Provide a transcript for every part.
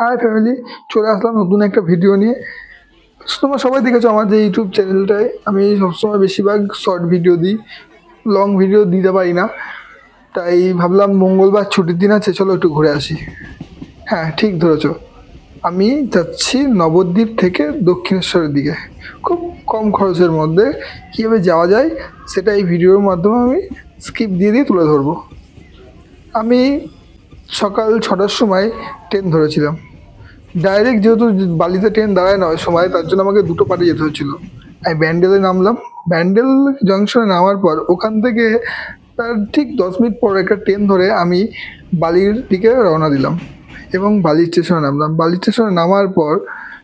High family চলে আসলাম নতুন একটা ভিডিও নিয়ে। তোমরা সবাই দেখেছ আমার যে ইউটিউব চ্যানেলটায় আমি সবসময় বেশিরভাগ শর্ট ভিডিও দিই। লং ভিডিও দিতে পারি না। তাই ভাবলাম মঙ্গলবার ছুটির দিন আছে, চলো একটু ঘুরে আসি। হ্যাঁ ঠিক ধরেছো। আমি যাচ্ছি নবদ্বীপ থেকে দক্ষিণেশ্বরের দিকে। খুব কম খরচের মধ্যে কীভাবে যাওয়া যায়, সেটা এই ভিডিওর মাধ্যমে আমি স্কিপ দিয়ে দিয়ে তুলে ধরবো। আমি সকাল ছটার সময় ট্রেন ধরেছিলাম। ডাইরেক্ট যেহেতু বালিতে ট্রেন দাঁড়ায় নয়, সময় তার জন্য আমাকে দুটো পার্টি যেতে হচ্ছিল আমি ব্যান্ডেলে নামলাম। ব্যান্ডেল জংশনে নামার পর ওখান থেকে তার ঠিক দশ মিনিট পর একটা ট্রেন ধরে আমি বালির দিকে রওনা দিলাম এবং বালি স্টেশনে নামলাম। বালি স্টেশনে নামার পর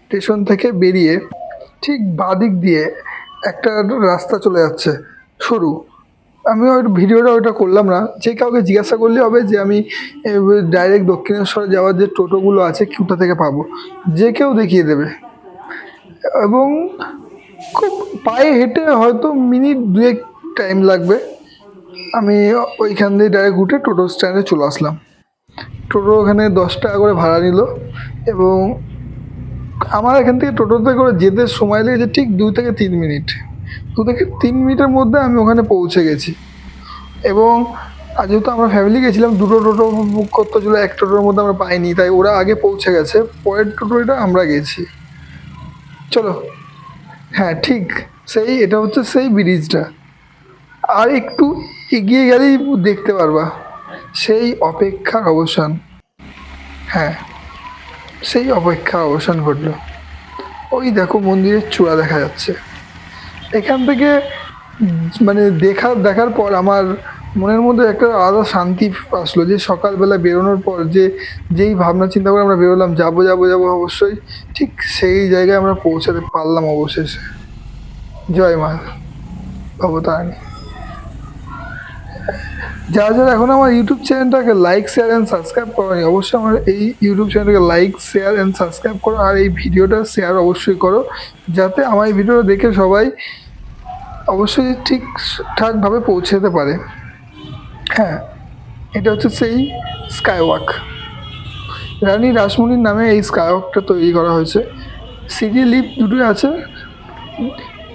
স্টেশন থেকে বেরিয়ে ঠিক বাদিক দিয়ে একটা রাস্তা চলে যাচ্ছে, সরু। আমি ওই ভিডিওটা ওইটা করলাম না। যে কাউকে জিজ্ঞাসা করলে হবে যে আমি ডাইরেক্ট দক্ষিণেশ্বরে যাওয়ার যে টোটোগুলো আছে, কোথা থেকে পাবো? যে কেউ দেখিয়ে দেবে। এবং খুব পায়ে হেঁটে হয়তো মিনিট দুয়েক টাইম লাগবে। আমি ওইখান দিয়ে ডাইরেক্ট উঠে টোটো স্ট্যান্ডে চলে আসলাম। টোটো ওখানে দশ টাকা করে ভাড়া নিল এবং আমার এখান থেকে টোটোতে করে যেতে সময় লেগেছে ঠিক দুই থেকে তিন মিনিট। দু থেকে তিন মিনিটের মধ্যে আমি ওখানে পৌঁছে গেছি। এবং যেহেতু আমরা ফ্যামিলি গেছিলাম, দুটো টোটো বুক করতে ছিল এক টোটোর মধ্যে আমরা পাইনি, তাই ওরা আগে পৌঁছে গেছে। পরের টোটোটা আমরা গেছি। চলো। হ্যাঁ ঠিক। সেই, এটা হচ্ছে সেই ব্রিজটা আর একটু এগিয়ে গেলেই দেখতে পারবা, সেই অপেক্ষার অবসান। হ্যাঁ সেই অপেক্ষার অবসান ঘটলো। ওই দেখো মন্দিরের চূড়া দেখা যাচ্ছে। এখান থেকে মানে দেখা, দেখার পর আমার মনের মধ্যে একটা আলাদা শান্তি আসলো যে সকালবেলা বেরোনোর পর যে, যেই ভাবনা চিন্তা করে আমরা বেরোলাম, যাব যাব যাব অবশ্যই, ঠিক সেই জায়গায় আমরা পৌঁছাতে পারলাম অবশেষে। জয় মা ভবতারিণী। যারা যারা এখন আমার ইউটিউব চ্যানেলটাকে লাইক শেয়ার অ্যান্ড সাবস্ক্রাইব করেনি, অবশ্যই আমার এই ইউটিউব চ্যানেলটাকে লাইক শেয়ার অ্যান্ড সাবস্ক্রাইব করো, আর এই ভিডিওটা শেয়ার অবশ্যই করো, যাতে আমার এই ভিডিওটা দেখে সবাই অবশ্যই ঠিকঠাকভাবে পৌঁছে যেতে পারে। হ্যাঁ এটা হচ্ছে সেই স্কাইওয়াক রানী রাসমণির নামে এই স্কাইওয়াকটা তৈরি করা হয়েছে। সিঁড়ি লিফট দুটোই আছে।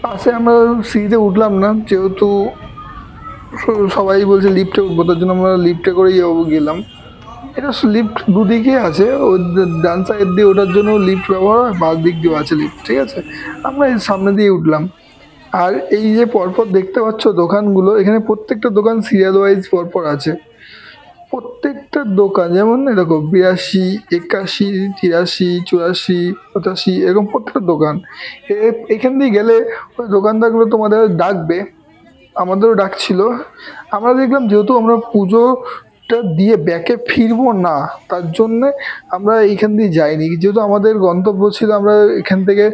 পাশে আমরা সিঁড়িতে উঠলাম না, যেহেতু সবাই বলছে লিফটে উঠবো, তার জন্য আমরা লিফ্টে করেই যাব গেলাম। এটা লিফট দুদিকে আছে, ও ডান সাইড দিয়ে ওঠার জন্য লিফ্ট ব্যবহার হয়, বাঁ দিক দিয়েও আছে লিফ্ট ঠিক আছে? আমরা সামনে দিয়ে উঠলাম। আর এই যে পরপর দেখতে পাচ্ছ দোকানগুলো, এখানে প্রত্যেকটা দোকান সিরিয়াল ওয়াইজ পরপর আছে। প্রত্যেকটা দোকান, যেমন এরকম বিরাশি, একাশি, তিরাশি, চুরাশি, পঁচাশি, এরকম প্রত্যেকটা দোকান। এখান দিয়ে গেলে ওই দোকানদারগুলো তোমাদের ডাকবে। আমাদেরও ডাকছিল। আমরা দেখলাম যেহেতু আমরা পুজোটা দিয়ে ব্যাকে ফিরবো না, তার জন্যে আমরা এইখান দিয়ে যাইনি। যেহেতু আমাদের গন্তব্য ছিল আমরা এখান থেকে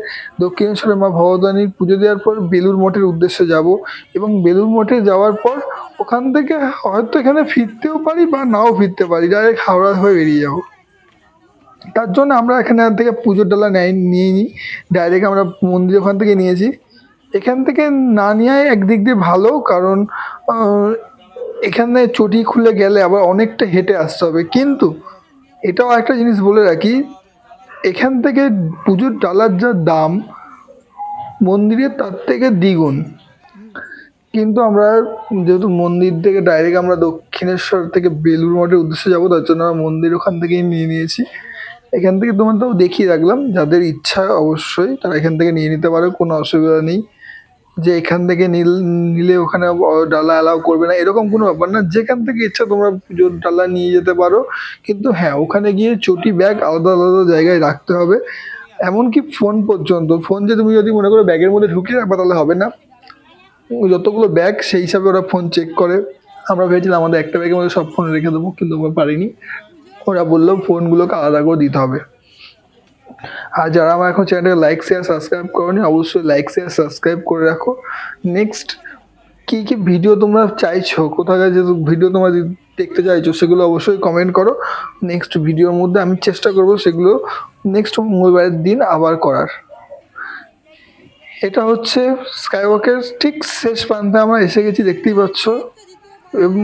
দক্ষিণেশ্বরের মা ভগবানীর পুজো দেওয়ার পর বেলুর মঠের উদ্দেশ্যে যাব এবং বেলুর মঠে যাওয়ার পর ওখান থেকে হয়তো এখানে ফিরতেও পারি বা নাও ফিরতে পারি ডাইরেক্ট হাওড়া হয়ে বেরিয়ে যাব। তার জন্য আমরা এখানে থেকে পুজোর ডালা নেয় নিয়ে নিই ডাইরেক্ট আমরা মন্দির ওখান থেকে নিয়েছি। এখান থেকে না নেওয়াই একদিক দিয়ে ভালো কারণ এখানে চটি খুলে গেলে আবার অনেকটা হেঁটে আসতে হবে। কিন্তু এটাও একটা জিনিস বলে রাখি, এখান থেকে পুজোর ডালার যা দাম, মন্দিরের তার থেকে দ্বিগুণ। কিন্তু আমরা যেহেতু মন্দির থেকে ডাইরেক্ট আমরা দক্ষিণেশ্বর থেকে বেলুর মঠের উদ্দেশ্যে যাব, তার জন্য আমরা মন্দির ওখান থেকেই নিয়ে নিয়েছি। এখান থেকে তোমাদেরও দেখিয়ে রাখলাম, যাদের ইচ্ছা অবশ্যই তারা এখান থেকে নিয়ে নিতে পারে, কোনো অসুবিধা নেই। যে এখান থেকে নিল, নিলে ওখানে ডালা অ্যালাউ করবে না, এরকম কোনো ব্যাপার না। যেখান থেকে ইচ্ছা তোমরা পুজোর ডালা নিয়ে যেতে পারো। কিন্তু হ্যাঁ ওখানে গিয়ে চটি ব্যাগ আলাদা আলাদা জায়গায় রাখতে হবে। এমনকি ফোন পর্যন্ত ফোন যে তুমি যদি মনে করো ব্যাগের মধ্যে ঢুকিয়ে রাখবে, তাহলে হবে না। যতগুলো ব্যাগ, সেই হিসাবে ওরা ফোন চেক করে। আমরা ভেবেছিলাম আমাদের একটা ব্যাগের মধ্যে সব ফোন রেখে দেবো, কিন্তু আমরা পারিনি। ওরা বলল ফোনগুলোকে আলাদা করে দিতে হবে। আর যারা আমার এখন চ্যানেলটাকে লাইক শেয়ার সাবস্ক্রাইব করনি, অবশ্যই লাইক শেয়ার সাবস্ক্রাইব করে রাখো। নেক্সট কী কী ভিডিও তোমরা চাইছো? কোথাকার যে ভিডিও তোমরা দেখতে চাইছো, সেগুলো অবশ্যই কমেন্ট করো। নেক্সট ভিডিওর মধ্যে আমি চেষ্টা করব সেগুলো নেক্সট মঙ্গলবারের দিন আবার করার। এটা হচ্ছে স্কাইওয়াকের ঠিক শেষ প্রান্তে আমরা এসে গেছি, দেখতেই পাচ্ছ।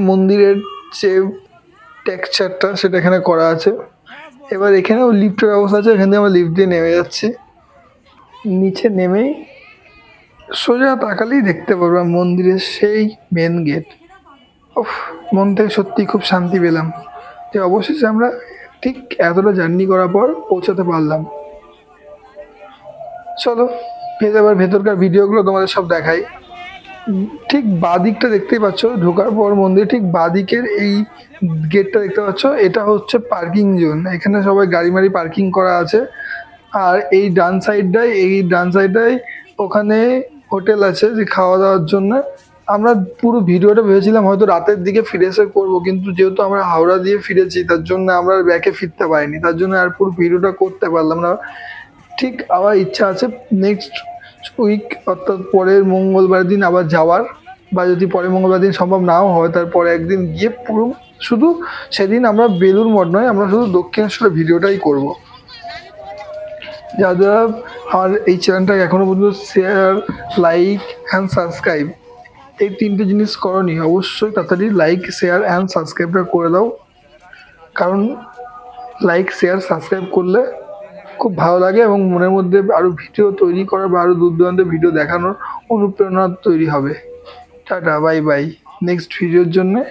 মন্দিরের যে টেক্সচারটা সেটা এখানে করা আছে। এবার এখানেও লিফটের ব্যবস্থা আছে এখান থেকে আমরা লিফট দিয়ে নেমে যাচ্ছি। নিচে নেমেই সোজা তাকালেই দেখতে পারব মন্দিরের সেই মেন গেট উফ, মন থেকে সত্যি খুব শান্তি পেলাম যে অবশেষে আমরা ঠিক এতটা জার্নি করার পর পৌঁছাতে পারলাম। চলো ভেতরকার ভিডিওগুলো তোমাদের সব দেখাই। ঠিক বাঁ দিকটা দেখতেই পাচ্ছ, ঢোকার পর মন্দির, ঠিক বাঁ দিকের এই গেটটা দেখতে পাচ্ছ, এটা হচ্ছে পার্কিং জোন এখানে সবাই গাড়ি মাড়ি পার্কিং করা আছে, আর এই ডান সাইডটায় এই ডান সাইডটায় ওখানে হোটেল আছে যে খাওয়া দাওয়ার জন্য। আমরা পুরো ভিডিওটা ভেবেছিলাম হয়তো রাতের দিকে ফিরে এসে করব, কিন্তু যেহেতু আমরা হাওড়া দিয়ে ফিরেছি, তার জন্য আমরা ব্যাকে ফিরতে পারিনি, তার জন্য আর পুরো ভিডিওটা করতে পারলাম না। ঠিক আবার ইচ্ছা আছে নেক্সট উইক অর্থাৎ পরের মঙ্গলবার দিন আবার যাওয়ার, বা যদি পরের মঙ্গলবার দিন সম্ভব নাও হয়, তারপরে একদিন গিয়ে পুরো, শুধু সেদিন আমরা বেলুর মঠ নয়, আমরা শুধু দক্ষিণেশ্বরের ভিডিওটাই করব। যারা আমার এই চ্যানেলটাকে এখনও পর্যন্ত শেয়ার লাইক অ্যান্ড সাবস্ক্রাইব এই তিনটে জিনিস করনি, অবশ্যই তাড়াতাড়ি লাইক শেয়ার অ্যান্ড সাবস্ক্রাইবটা করে দাও। কারণ লাইক শেয়ার সাবস্ক্রাইব করলে খুব ভালো লাগে এবং মনের মধ্যে আরও ভিডিও তৈরি করার বা আরও দূর দূরান্তে ভিডিও দেখানোর অনুপ্রেরণা তৈরি হবে। Tata, bye bye. নেক্সট ভিডিওর জন্যে